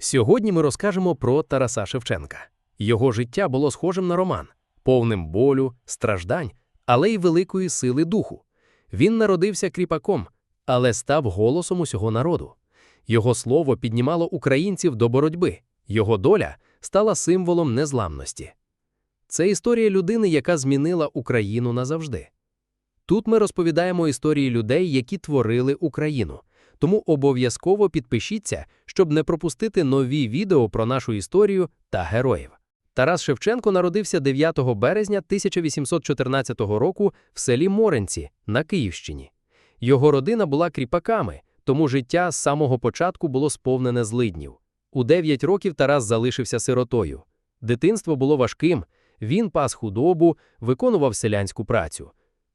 Сьогодні ми розкажемо про Тараса Шевченка. Його життя було схожим на роман, повним болю, страждань, але й великої сили духу. Він народився кріпаком, але став голосом усього народу. Його слово піднімало українців до боротьби, його доля стала символом незламності. Це історія людини, яка змінила Україну назавжди. Тут ми розповідаємо історії людей, які творили Україну. Тому обов'язково підпишіться, щоб не пропустити нові відео про нашу історію та героїв. Тарас Шевченко народився 9 березня 1814 року в селі Моренці на Київщині. Його родина була кріпаками, тому життя з самого початку було сповнене злиднів. У 9 років Тарас залишився сиротою. Дитинство було важким, він пас худобу, виконував селянську працю.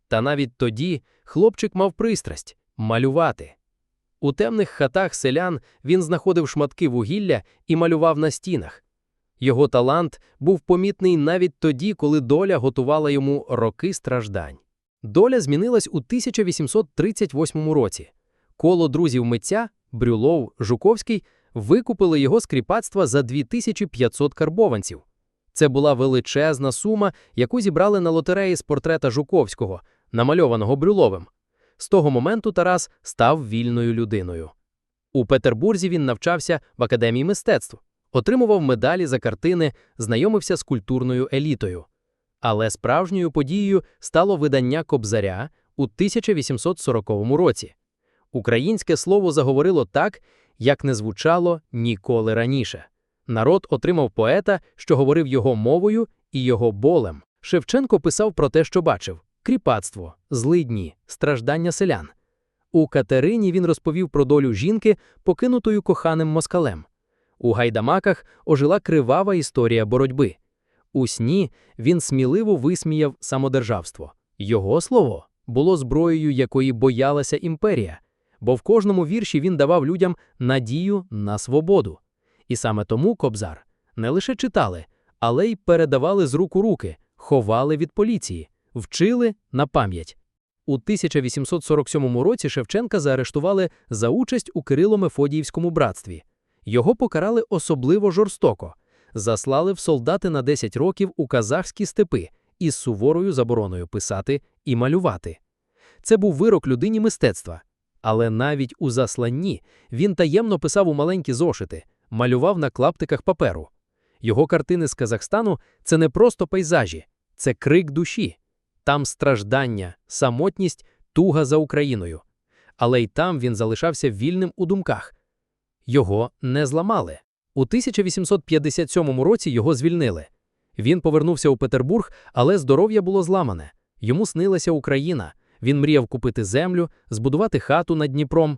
Та навіть тоді хлопчик мав пристрасть малювати. У темних хатах селян він знаходив шматки вугілля і малював на стінах. Його талант був помітний навіть тоді, коли доля готувала йому роки страждань. Доля змінилась у 1838 році. Коло друзів митця Брюлов, Жуковський викупили його з кріпацтва за 2500 карбованців. Це була величезна сума, яку зібрали на лотереї з портрета Жуковського, намальованого Брюловим. З того моменту Тарас став вільною людиною. У Петербурзі він навчався в академії мистецтв, отримував медалі за картини, знайомився з культурною елітою. Але справжньою подією стало видання Кобзаря у 1840 році. Українське слово заговорило так, як не звучало ніколи раніше. Народ отримав поета, що говорив його мовою і його болем. Шевченко писав про те, що бачив кріпацтво, злидні, страждання селян. У Катерині він розповів про долю жінки, покинутою коханим москалем. У гайдамаках ожила кривава історія боротьби. У сні він сміливо висміяв самодержавство. Його слово було зброєю, якої боялася імперія, бо в кожному вірші він давав людям надію на свободу. І саме тому Кобзар не лише читали, але й передавали з рук у руки, ховали від поліції вчили на пам'ять. У 1847 році Шевченка заарештували за участь у Кирило-Мефодіївському братстві. Його покарали особливо жорстоко, заслали в солдати на 10 років у казахські степи із суворою забороною писати і малювати. Це був вирок людині мистецтва. Але навіть у засланні він таємно писав у маленькі зошити, малював на клаптиках паперу. Його картини з Казахстану це не просто пейзажі, це крик душі. Там страждання, самотність, туга за Україною. Але й там він залишався вільним у думках. Його не зламали. У 1857 році його звільнили. Він повернувся у Петербург, але здоров'я було зламане. Йому снилася Україна. Він мріяв купити землю, збудувати хату над Дніпром.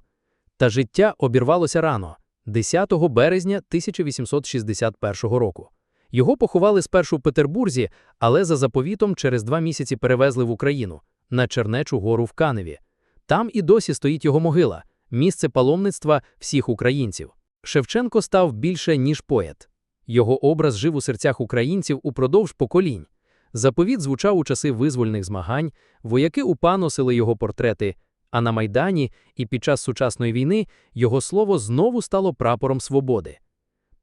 Та життя обірвалося рано, 10 березня 1861 року. Його поховали спершу в Петербурзі, але за заповітом через два місяці перевезли в Україну на Чернечу гору в Каневі. Там і досі стоїть його могила, місце паломництва всіх українців. Шевченко став більше, ніж поет. Його образ жив у серцях українців упродовж поколінь. Заповіт звучав у часи визвольних змагань, вояки УПА носили його портрети, а на Майдані і під час сучасної війни його слово знову стало прапором свободи.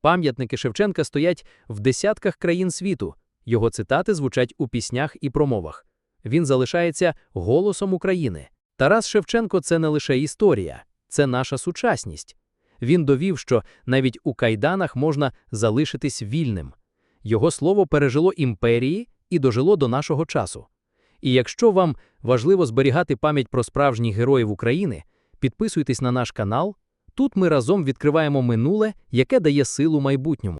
Пам'ятники Шевченка стоять в десятках країн світу, його цитати звучать у піснях і промовах. Він залишається голосом України. Тарас Шевченко це не лише історія, це наша сучасність. Він довів, що навіть у кайданах можна залишитись вільним. Його слово пережило імперії і дожило до нашого часу. І якщо вам важливо зберігати пам'ять про справжніх героїв України, підписуйтесь на наш канал. Тут ми разом відкриваємо минуле, яке дає силу майбутньому.